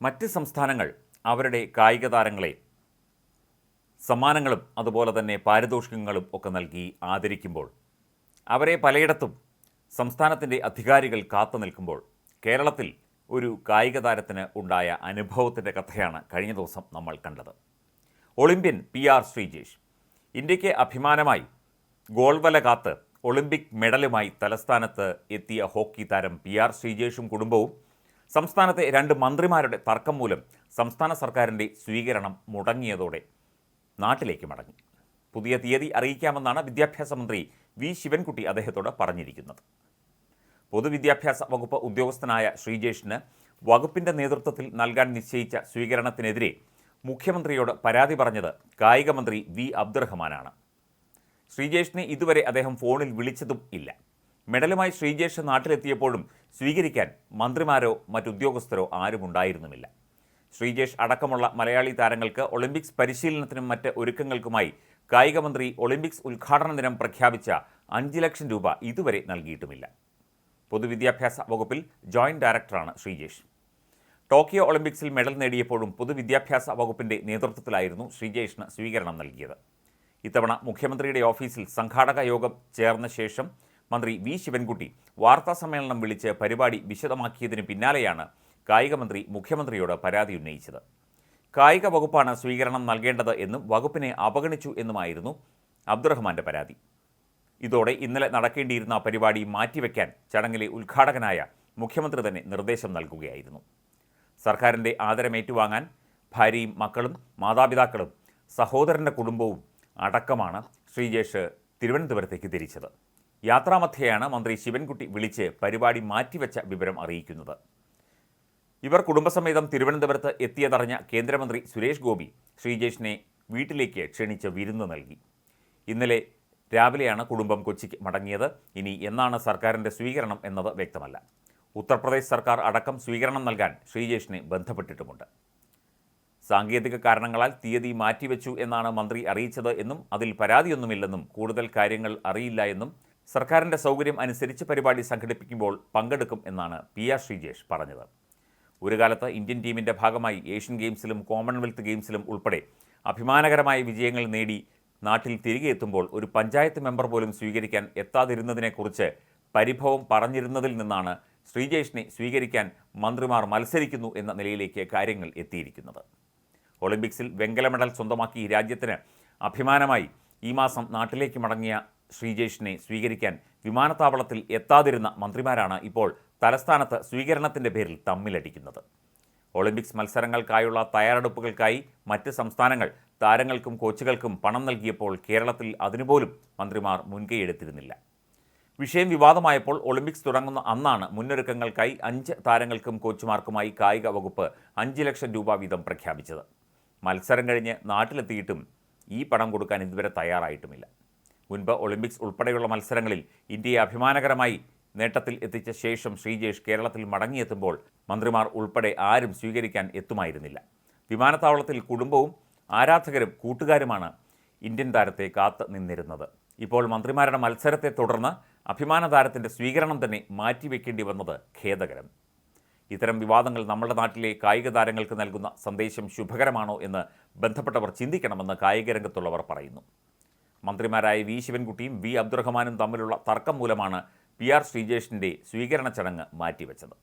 മറ്റ് സംസ്ഥാനങ്ങൾ അവരുടെ കായിക താരങ്ങളെ സമ്മാനങ്ങളും അതുപോലെ തന്നെ പാരിതോഷികങ്ങളും ഒക്കെ നൽകി ആദരിക്കുമ്പോൾ അവരെ പലയിടത്തും സംസ്ഥാനത്തിന്റെ അധികാരികൾ കാത്തു നിൽക്കുമ്പോൾ കേരളത്തിൽ ഒരു കായിക താരത്തിന് ഉണ്ടായ അനുഭവത്തിന്റെ കഥയാണ് കഴിഞ്ഞ ദിവസം നമ്മൾ കണ്ടത്. ഒളിമ്പ്യൻ പി ആർ ശ്രീജേഷ് ഇന്ത്യയ്ക്ക് അഭിമാനമായി ഗോൾവല കാത്ത് ഒളിമ്പിക് മെഡലുമായി തലസ്ഥാനത്ത് എത്തിയ ഹോക്കി താരം പി ആർ ശ്രീജേഷും കുടുംബവും സംസ്ഥാനത്തെ രണ്ട് മന്ത്രിമാരുടെ തർക്കം മൂലം സംസ്ഥാന സർക്കാരിന്റെ സ്വീകരണം മുടങ്ങിയതോടെ നാട്ടിലേക്ക് മടങ്ങി. പുതിയ തീയതി അറിയിക്കാമെന്നാണ് വിദ്യാഭ്യാസ മന്ത്രി വി. ശിവൻകുട്ടി അദ്ദേഹത്തോട് പറഞ്ഞിരിക്കുന്നത്. പൊതുവിദ്യാഭ്യാസ വകുപ്പ് ഉദ്യോഗസ്ഥനായ ശ്രീജേഷിന് വകുപ്പിന്റെ നേതൃത്വത്തിൽ നൽകാൻ നിശ്ചയിച്ച സ്വീകരണത്തിനെതിരെ മുഖ്യമന്ത്രിയോട് പരാതി പറഞ്ഞത് കായിക മന്ത്രി വി. അബ്ദുറഹ്മാനാണ്. ശ്രീജേഷിനെ ഇതുവരെ അദ്ദേഹം ഫോണിൽ വിളിച്ചതും ഇല്ല. മെഡലുമായി ശ്രീജേഷ് നാട്ടിലെത്തിയപ്പോഴും സ്വീകരിക്കാൻ മന്ത്രിമാരോ മറ്റുദ്യോഗസ്ഥരോ ആരും ഉണ്ടായിരുന്നുമില്ല. ശ്രീജേഷ് അടക്കമുള്ള മലയാളി താരങ്ങൾക്ക് ഒളിമ്പിക്സ് പരിശീലനത്തിനും മറ്റ് ഒരുക്കങ്ങൾക്കുമായി കായിക മന്ത്രി ഒളിമ്പിക്സ് ഉദ്ഘാടന ദിനം പ്രഖ്യാപിച്ച അഞ്ച് ലക്ഷം രൂപ ഇതുവരെ നൽകിയിട്ടുമില്ല. പൊതുവിദ്യാഭ്യാസ വകുപ്പിൽ ജോയിന്റ് ഡയറക്ടറാണ് ശ്രീജേഷ്. ടോക്കിയോ ഒളിമ്പിക്സിൽ മെഡൽ നേടിയപ്പോഴും പൊതുവിദ്യാഭ്യാസ വകുപ്പിന്റെ നേതൃത്വത്തിലായിരുന്നു ശ്രീജേഷിന് സ്വീകരണം നൽകിയത്. ഇത്തവണ മുഖ്യമന്ത്രിയുടെ ഓഫീസിൽ സംഘാടക യോഗം ചേർന്ന ശേഷം മന്ത്രി വി ശിവൻകുട്ടി വാർത്താ സമ്മേളനം വിളിച്ച് പരിപാടി വിശദമാക്കിയതിന് പിന്നാലെയാണ് കായികമന്ത്രി മുഖ്യമന്ത്രിയോട് പരാതി ഉന്നയിച്ചത്. കായിക വകുപ്പാണ് സ്വീകരണം നൽകേണ്ടത് എന്നും വകുപ്പിനെ അവഗണിച്ചു എന്നുമായിരുന്നു അബ്ദുറഹ്മാന്റെ പരാതി. ഇതോടെ ഇന്നലെ നടക്കേണ്ടിയിരുന്ന പരിപാടി മാറ്റിവെക്കാൻ ചടങ്ങിലെ ഉദ്ഘാടകനായ മുഖ്യമന്ത്രി തന്നെ നിർദ്ദേശം നൽകുകയായിരുന്നു. സർക്കാരിന്റെ ആദരമേറ്റുവാങ്ങാൻ ഭാര്യയും മക്കളും മാതാപിതാക്കളും സഹോദരന്റെ കുടുംബവും അടക്കമാണ് ശ്രീജേഷ് തിരുവനന്തപുരത്തേക്ക് തിരിച്ചത്. യാത്രാമധ്യയാണ് മന്ത്രി ശിവൻകുട്ടി വിളിച്ച് പരിപാടി മാറ്റിവെച്ച വിവരം അറിയിക്കുന്നത്. ഇവർ കുടുംബസമേതം തിരുവനന്തപുരത്ത് എത്തിയതറിഞ്ഞ കേന്ദ്രമന്ത്രി സുരേഷ് ഗോപി ശ്രീജേഷിനെ വീട്ടിലേക്ക് ക്ഷണിച്ച് വിരുന്ന് നൽകി. ഇന്നലെ രാവിലെയാണ് കുടുംബം കൊച്ചിക്ക് മടങ്ങിയത്. ഇനി എന്നാണ് സർക്കാരിന്റെ സ്വീകരണം എന്നത് വ്യക്തമല്ല. ഉത്തർപ്രദേശ് സർക്കാർ അടക്കം സ്വീകരണം നൽകാൻ ശ്രീജേഷിനെ ബന്ധപ്പെട്ടിട്ടുമുണ്ട്. സാങ്കേതിക കാരണങ്ങളാൽ തീയതി മാറ്റിവെച്ചു എന്നാണ് മന്ത്രി അറിയിച്ചത് എന്നും അതിൽ പരാതിയൊന്നുമില്ലെന്നും കൂടുതൽ കാര്യങ്ങൾ അറിയില്ല എന്നും സർക്കാരിന്റെ സൗകര്യം അനുസരിച്ച് പരിപാടി സംഘടിപ്പിക്കുമ്പോൾ പങ്കെടുക്കും എന്നാണ് പി ആർ ശ്രീജേഷ് പറഞ്ഞത്. ഒരു കാലത്ത് ഇന്ത്യൻ ടീമിന്റെ ഭാഗമായി ഏഷ്യൻ ഗെയിംസിലും കോമൺവെൽത്ത് ഗെയിംസിലും ഉൾപ്പെടെ അഭിമാനകരമായ വിജയങ്ങൾ നേടി നാട്ടിൽ തിരികെ എത്തുമ്പോൾ ഒരു പഞ്ചായത്ത് മെമ്പർ പോലും സ്വീകരിക്കാൻ എത്താതിരുന്നതിനെക്കുറിച്ച് പരിഭവം പറഞ്ഞിരുന്നതിൽ നിന്നാണ് ശ്രീജേഷിനെ സ്വീകരിക്കാൻ മന്ത്രിമാർ മത്സരിക്കുന്നു എന്ന നിലയിലേക്ക് കാര്യങ്ങൾ എത്തിയിരിക്കുന്നത്. ഒളിമ്പിക്സിൽ വെങ്കല മെഡൽ സ്വന്തമാക്കി രാജ്യത്തിന് അഭിമാനമായി ഈ മാസം നാട്ടിലേക്ക് മടങ്ങിയ ശ്രീജേഷിനെ സ്വീകരിക്കാൻ വിമാനത്താവളത്തിൽ എത്താതിരുന്ന മന്ത്രിമാരാണ് ഇപ്പോൾ തലസ്ഥാനത്ത് സ്വീകരണത്തിന്റെ പേരിൽ തമ്മിലടിക്കുന്നത്. ഒളിമ്പിക്സ് മത്സരങ്ങൾക്കായുള്ള തയ്യാറെടുപ്പുകൾക്കായി മറ്റ് സംസ്ഥാനങ്ങൾ താരങ്ങൾക്കും കോച്ചുകൾക്കും പണം നൽകിയപ്പോൾ കേരളത്തിൽ അതിനുപോലും മന്ത്രിമാർ മുൻകൈയെടുത്തിരുന്നില്ല. വിഷയം വിവാദമായപ്പോൾ ഒളിമ്പിക്സ് തുടങ്ങുന്ന അന്നാണ് മുന്നൊരുക്കങ്ങൾക്കായി അഞ്ച് താരങ്ങൾക്കും കോച്ചുമാർക്കുമായി കായിക വകുപ്പ് അഞ്ച് ലക്ഷം രൂപ വീതം പ്രഖ്യാപിച്ചത്. മത്സരം കഴിഞ്ഞ് നാട്ടിലെത്തിയിട്ടും ഈ പണം കൊടുക്കാൻ ഇതുവരെ തയ്യാറായിട്ടുമില്ല. മുൻപ് ഒളിമ്പിക്സ് ഉൾപ്പെടെയുള്ള മത്സരങ്ങളിൽ ഇന്ത്യയെ അഭിമാനകരമായി നേട്ടത്തിൽ എത്തിച്ച ശേഷം ശ്രീജേഷ് കേരളത്തിൽ മടങ്ങിയെത്തുമ്പോൾ മന്ത്രിമാർ ഉൾപ്പെടെ ആരും സ്വീകരിക്കാൻ എത്തുമായിരുന്നില്ല. വിമാനത്താവളത്തിൽ കുടുംബവും ആരാധകരും കൂട്ടുകാരുമാണ് ഇന്ത്യൻ താരത്തെ കാത്തു നിന്നിരുന്നത്. ഇപ്പോൾ മന്ത്രിമാരുടെ മത്സരത്തെ തുടർന്ന് അഭിമാന താരത്തിന്റെ സ്വീകരണം തന്നെ മാറ്റിവെക്കേണ്ടി വന്നത് ഖേദകരം. ഇത്തരം വിവാദങ്ങൾ നമ്മുടെ നാട്ടിലെ കായിക താരങ്ങൾക്ക് നൽകുന്ന സന്ദേശം ശുഭകരമാണോ എന്ന് ബന്ധപ്പെട്ടവർ ചിന്തിക്കണമെന്ന് കായിക രംഗത്തുള്ളവർ പറയുന്നു. മന്ത്രിമാരായ വി ശിവൻകുട്ടിയും വി അബ്ദുറഹ്മാനും തമ്മിലുള്ള തർക്കം മൂലമാണ് പി ആർ ശ്രീജേഷിന്റെ സ്വീകരണ ചടങ്ങ് മാറ്റിവെച്ചത്